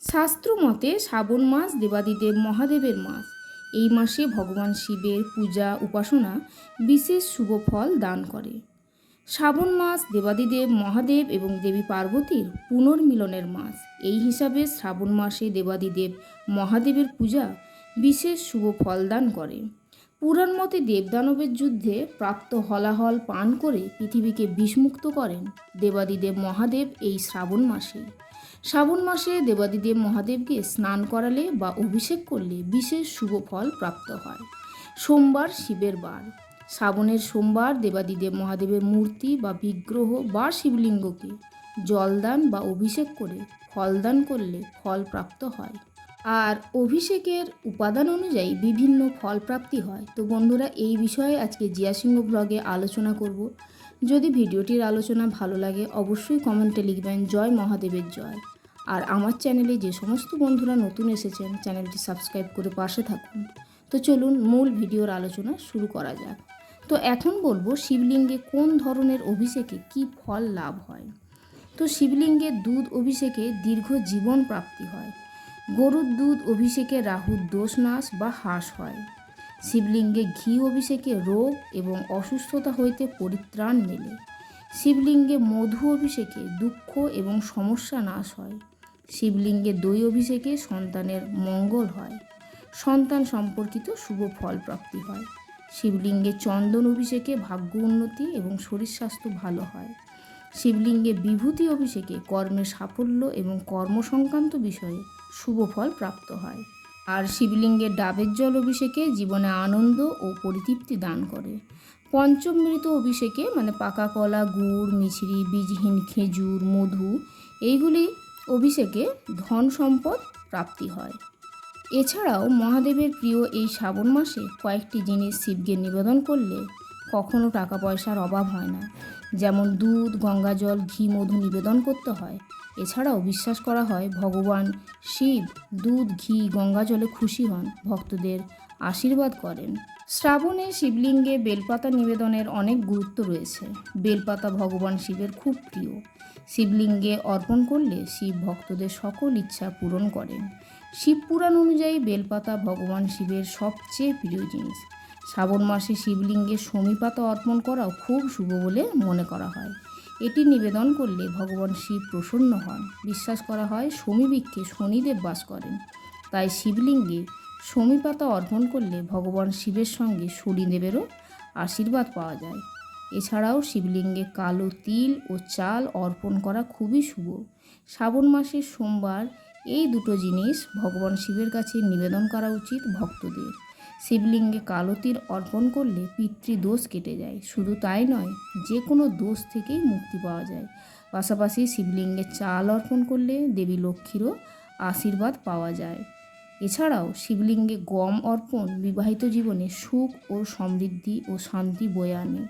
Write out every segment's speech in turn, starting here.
শাস্ত্র মতে শ্রাবণ মাস, দেবাদিদেব মহাদেবের মাস। এই মাসে ভগবান শিবের পূজা, উপাসনা বিশেষ শুভ ফল দান করে। শ্রাবণ মাস, দেবাদিদেব মহাদেব এবং দেবী পার্বতীর পুনর্মিলনের মাস। এই হিসাবে শ্রাবণ মাসে দেবাদিদেব মহাদেবের পূজা বিশেষ শুভ ফল দান করে। পুরাণ মতে দেবদানবের যুদ্ধে প্রাপ্ত হলাহল পান করে পৃথিবীকে বিষমুক্ত করেন দেবাদিদেব মহাদেব এই শ্রাবণ মাসে শ্রাবণ মাসে দেবাদিদেব মহাদেবকে স্নান করালে বা অভিষেক করলে বিশেষ শুভ ফল প্রাপ্ত হয়। সোমবার শিবের বার। শ্রাবণের সোমবার দেবাদিদেব মহাদেবের মূর্তি বা বিগ্রহ বা শিবলিঙ্গকে জলদান বা অভিষেক করে ফলদান করলে ফল প্রাপ্ত হয়। আর অভিষেকের উপাদান অনুযায়ী বিভিন্ন ফল প্রাপ্তি হয়। তো বন্ধুরা, এই বিষয়ে আজকে জিয়া সিংহ ব্লগে আলোচনা করব। যদি ভিডিওটির আলোচনা ভালো লাগে, অবশ্যই কমেন্টে লিখবেন, জয় মহাদেবের জয়। আর আমার চ্যানেলে যে সমস্ত বন্ধুরা নতুন এসেছেন, চ্যানেলটি সাবস্ক্রাইব করে পাশে থাকুন। তো চলুন মূল ভিডিওর আলোচনা শুরু করা যাক। তো এখন বলব শিবলিঙ্গে কোন ধরনের অভিষেকে কি ফল লাভ হয়? তো শিবলিঙ্গের দুধ অভিষেকে দীর্ঘ জীবন প্রাপ্তি হয়। গরুর দুধ অভিষেকে রাহুর দোষ নাশ বা হ্রাস হয়। শিবলিঙ্গে ঘি অভিষেকে রোগ এবং অসুস্থতা হইতে পরিত্রাণ মেলে। শিবলিঙ্গে মধু অভিষেকে দুঃখ এবং সমস্যা নাশ হয়। শিবলিঙ্গে দই অভিষেকে সন্তানের মঙ্গল হয়। সন্তান সম্পর্কিত শুভ ফল প্রাপ্তি হয়। শিবলিঙ্গে চন্দন অভিষেকে ভাগ্য উন্নতি এবং শরীর স্বাস্থ্য ভালো হয়। শিবলিঙ্গে বিভূতি অভিষেকে কর্মের সাফল্য এবং কর্ম সংক্রান্ত বিষয়ে শুভ ফল প্রাপ্ত হয়। আর শিবলিঙ্গের ডাবের জল অভিষেকে জীবনে আনন্দ ও পরিতৃপ্তি দান করে। পঞ্চমৃত অভিষেকে মানে পাকা কলা, গুড়, মিছরি, বীজহীন খেজুর, মধু, এইগুলি অভিষেকে ধন সম্পদ প্রাপ্তি হয়। এছাড়াও মহাদেবের প্রিয় এই শ্রাবণ মাসে কয়েকটি জিনিস শিবকে নিবেদন করলে কখনো টাকা পয়সার অভাব হয় না। যেমন দুধ গঙ্গাজল ঘি, মধু নিবেদন করতে হয়। এছাড়াও বিশ্বাস করা হয়, ভগবান শিব দুধ, ঘি গঙ্গাজলে খুশি হন, ভক্তদের আশীর্বাদ করেন। শ্রাবণে শিবলিঙ্গে বেলপাতা নিবেদনের অনেক গুরুত্ব রয়েছে। বেলপাতা ভগবান শিবের খুব প্রিয়। শিবলিঙ্গে অর্পণ করলে শিব ভক্তদের সকল ইচ্ছা পূরণ করেন। শিব পুরাণ অনুযায়ী বেলপাতা ভগবান শিবের সবচেয়ে প্রিয় জিনিস। শ্রাবণ মাসে শিবলিঙ্গে সমীপাতা অর্পণ করাও খুব শুভ বলে মনে করা হয়। এটি নিবেদন করলে ভগবান শিব প্রসন্ন হন। বিশ্বাস করা হয় সমীবৃক্ষে শনিদেব বাস করেন। তাই শিবলিঙ্গে সমীপাতা অর্পণ করলে ভগবান শিবের সঙ্গে শনিদেবেরও আশীর্বাদ পাওয়া যায়। এছাড়াও শিবলিঙ্গে কালো তিল ও চাল অর্পণ করা খুবই শুভ। শ্রাবণ মাসের সোমবার এই দুটো জিনিস ভগবান শিবের কাছে নিবেদন করা উচিত ভক্তদের। শিবলিঙ্গে কালো তিল অর্পণ করলে পিতৃদোষ কেটে যায়। শুধু তাই নয়, যে কোনো দোষ থেকেই মুক্তি পাওয়া যায়। পাশাপাশি শিবলিঙ্গে চাল অর্পণ করলে দেবী লক্ষ্মীরও আশীর্বাদ পাওয়া যায়। এছাড়াও শিবলিঙ্গে গম অর্পণ বিবাহিত জীবনে সুখ ও সমৃদ্ধি ও শান্তি বয়ে আনে।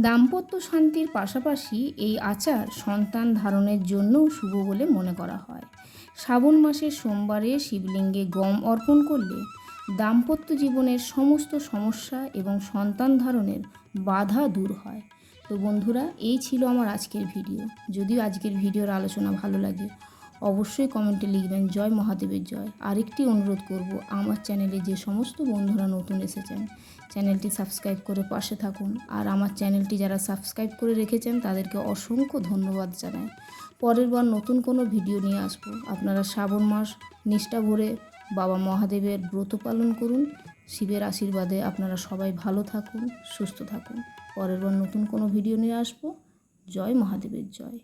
দাম্পত্য শান্তির পাশাপাশি এই আচার সন্তান ধারণের জন্যও শুভ বলে মনে করা হয়। শ্রাবণ মাসের সোমবারে শিবলিঙ্গে গম অর্পণ করলে দাম্পত্য জীবনের সমস্ত সমস্যা এবং সন্তান ধারণের বাধা দূর হয়। তো বন্ধুরা, এই ছিল আমার আজকের ভিডিও। যদিও আজকের ভিডিওর আলোচনা ভালো লাগে, অবশ্যই কমেন্টে লিখবেন, জয় মহাদেবের জয়। আরেকটি অনুরোধ করব, আমার চ্যানেলে যে সমস্ত বন্ধুরা নতুন এসেছেন, চ্যানেলটি সাবস্ক্রাইব করে পাশে থাকুন। আর আমার চ্যানেলটি যারা সাবস্ক্রাইব করে রেখেছেন, তাদেরকে অসংখ্য ধন্যবাদ জানাই। পরের বার নতুন কোনো ভিডিও নিয়ে আসব। আপনারা শ্রাবণ মাস নিষ্ঠা ভরে বাবা মহাদেবের ব্রত পালন করুন। শিবের আশীর্বাদে আপনারা সবাই ভালো থাকুন, সুস্থ থাকুন। পরের বার নতুন কোনো ভিডিও নিয়ে আসব। জয় মহাদেবের জয়।